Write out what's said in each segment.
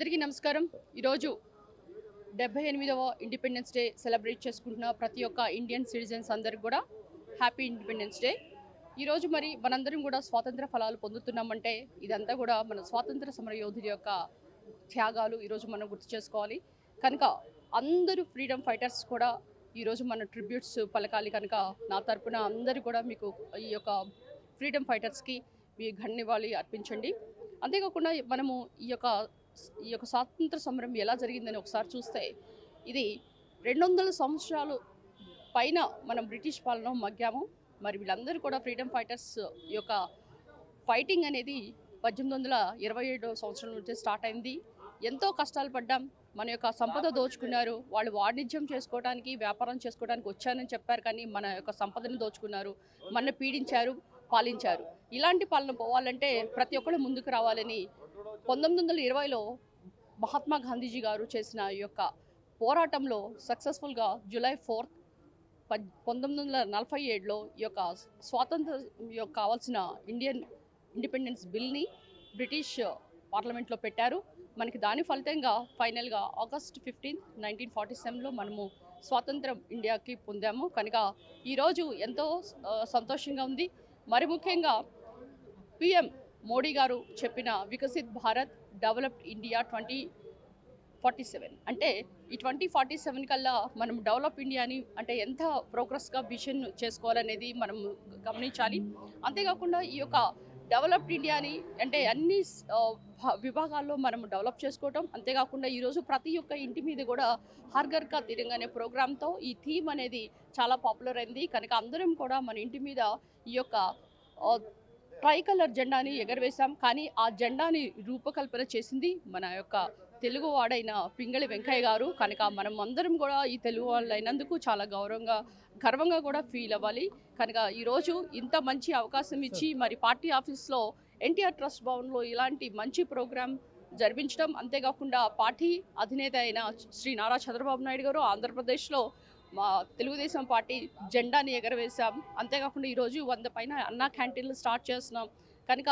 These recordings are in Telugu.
అందరికీ నమస్కారం. ఈరోజు డెబ్బై ఎనిమిదవ ఇండిపెండెన్స్ డే సెలబ్రేట్ చేసుకుంటున్న ప్రతి ఒక్క ఇండియన్ సిటిజన్స్ అందరికి కూడా హ్యాపీ ఇండిపెండెన్స్ డే ఈరోజు మరి మనందరం కూడా స్వాతంత్ర ఫలాలు పొందుతున్నామంటే ఇదంతా కూడా మన స్వాతంత్ర సమర యోధుల యొక్క త్యాగాలు ఈరోజు మనం గుర్తు చేసుకోవాలి. కనుక అందరూ ఫ్రీడమ్ ఫైటర్స్ కూడా ఈరోజు మన ట్రిబ్యూట్స్ పలకాలి కనుక నా తరపున అందరూ కూడా మీకు ఈ యొక్క ఫ్రీడమ్ ఫైటర్స్కి మీ ఘన్యవాళి అర్పించండి. అంతేకాకుండా మనము ఈ యొక్క ఈ యొక్క స్వాతంత్ర సమరం ఎలా జరిగిందని ఒకసారి చూస్తే ఇది రెండు వందల సంవత్సరాలు పైన మనం బ్రిటిష్ పాలన మగ్గాము. మరి వీళ్ళందరూ కూడా ఫ్రీడమ్ ఫైటర్స్ యొక్క ఫైటింగ్ అనేది పద్దెనిమిది వందల ఇరవై ఏడో సంవత్సరం నుంచి స్టార్ట్ అయింది. ఎంతో కష్టాలు పడ్డాం. మన యొక్క సంపద దోచుకున్నారు. వాళ్ళు వాణిజ్యం చేసుకోవడానికి వ్యాపారం చేసుకోవడానికి వచ్చానని చెప్పారు కానీ మన యొక్క సంపదని దోచుకున్నారు. మన పీడించారు పాలించారు. ఇలాంటి పాలన పోవాలంటే ప్రతి ఒక్కరు ముందుకు రావాలని పంతొమ్మిది వందల ఇరవైలో మహాత్మా గాంధీజీ గారు చేసిన ఈ యొక్క పోరాటంలో సక్సెస్ఫుల్గా జూలై ఫోర్త్ పద్ పంతొమ్మిది వందల నలభై ఏడులో ఈ యొక్క స్వాతంత్ర యొక్క కావాల్సిన ఇండియన్ ఇండిపెండెన్స్ బిల్ని బ్రిటిష్ పార్లమెంట్లో పెట్టారు. మనకి దాని ఫలితంగా ఫైనల్గా ఆగస్ట్ ఫిఫ్టీన్త్ నైన్టీన్ ఫార్టీ సెవెన్లో మనము స్వాతంత్రం ఇండియాకి పొందాము. కనుక ఈరోజు ఎంతో సంతోషంగా ఉంది. మరి ముఖ్యంగా పిఎం మోడీ గారు చెప్పిన Viksit Bharat developed India twenty forty seven. అంటే ఈ ట్వంటీ ఫార్టీ సెవెన్ కల్లా మనం డెవలప్ ఇండియాని అంటే ఎంత ప్రోగ్రెస్గా విజన్ చేసుకోవాలనేది మనం గమనించాలి. అంతేకాకుండా ఈ యొక్క డెవలప్డ్ ఇండియాని అంటే అన్ని విభాగాల్లో మనం డెవలప్ చేసుకోవటం. అంతేకాకుండా ఈరోజు ప్రతి ఒక్క ఇంటి మీద కూడా హర్ ఘర్ కా తిరంగా అనే ప్రోగ్రామ్తో ఈ థీమ్ అనేది చాలా పాపులర్ అయింది. కనుక అందరం కూడా మన ఇంటి మీద ఈ యొక్క ట్రై కలర్ జెండాని ఎగరవేశాం కానీ ఆ జెండాని రూపకల్పన చేసింది మన యొక్క తెలుగువాడైన పింగళి వెంకయ్య గారు. కనుక మనం అందరం కూడా ఈ తెలుగు వాళ్ళు అయినందుకు చాలా గౌరవంగా గర్వంగా కూడా ఫీల్ అవ్వాలి. కనుక ఈరోజు ఇంత మంచి అవకాశం ఇచ్చి మరి పార్టీ ఆఫీస్లో ఎన్టీఆర్ ట్రస్ట్ భవన్లో ఇలాంటి మంచి ప్రోగ్రాం జరిపించడం అంతేకాకుండా పార్టీ అధినేత అయిన శ్రీ నారా చంద్రబాబు నాయుడు గారు ఆంధ్రప్రదేశ్లో మా తెలుగుదేశం పార్టీ జెండాని ఎగరవేశాం. అంతేకాకుండా ఈరోజు వంద పైన అన్నా క్యాంటీన్లు స్టార్ట్ చేస్తున్నాం. కనుక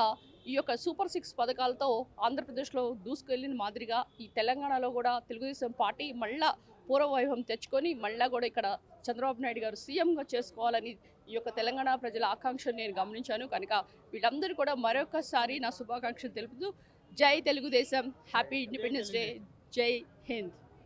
ఈ యొక్క సూపర్ సిక్స్ పథకాలతో ఆంధ్రప్రదేశ్లో దూసుకెళ్ళిన మాదిరిగా ఈ తెలంగాణలో కూడా తెలుగుదేశం పార్టీ మళ్ళా పూర్వవైభవం తెచ్చుకొని మళ్ళా కూడా ఇక్కడ చంద్రబాబు నాయుడు గారు సీఎంగా చేసుకోవాలని ఈ యొక్క తెలంగాణ ప్రజల ఆకాంక్షను నేను గమనించాను. కనుక వీళ్ళందరూ కూడా మరొకసారి నా శుభాకాంక్షలు తెలుపుతూ జై తెలుగుదేశం హ్యాపీ ఇండిపెండెన్స్ డే జై హింద్.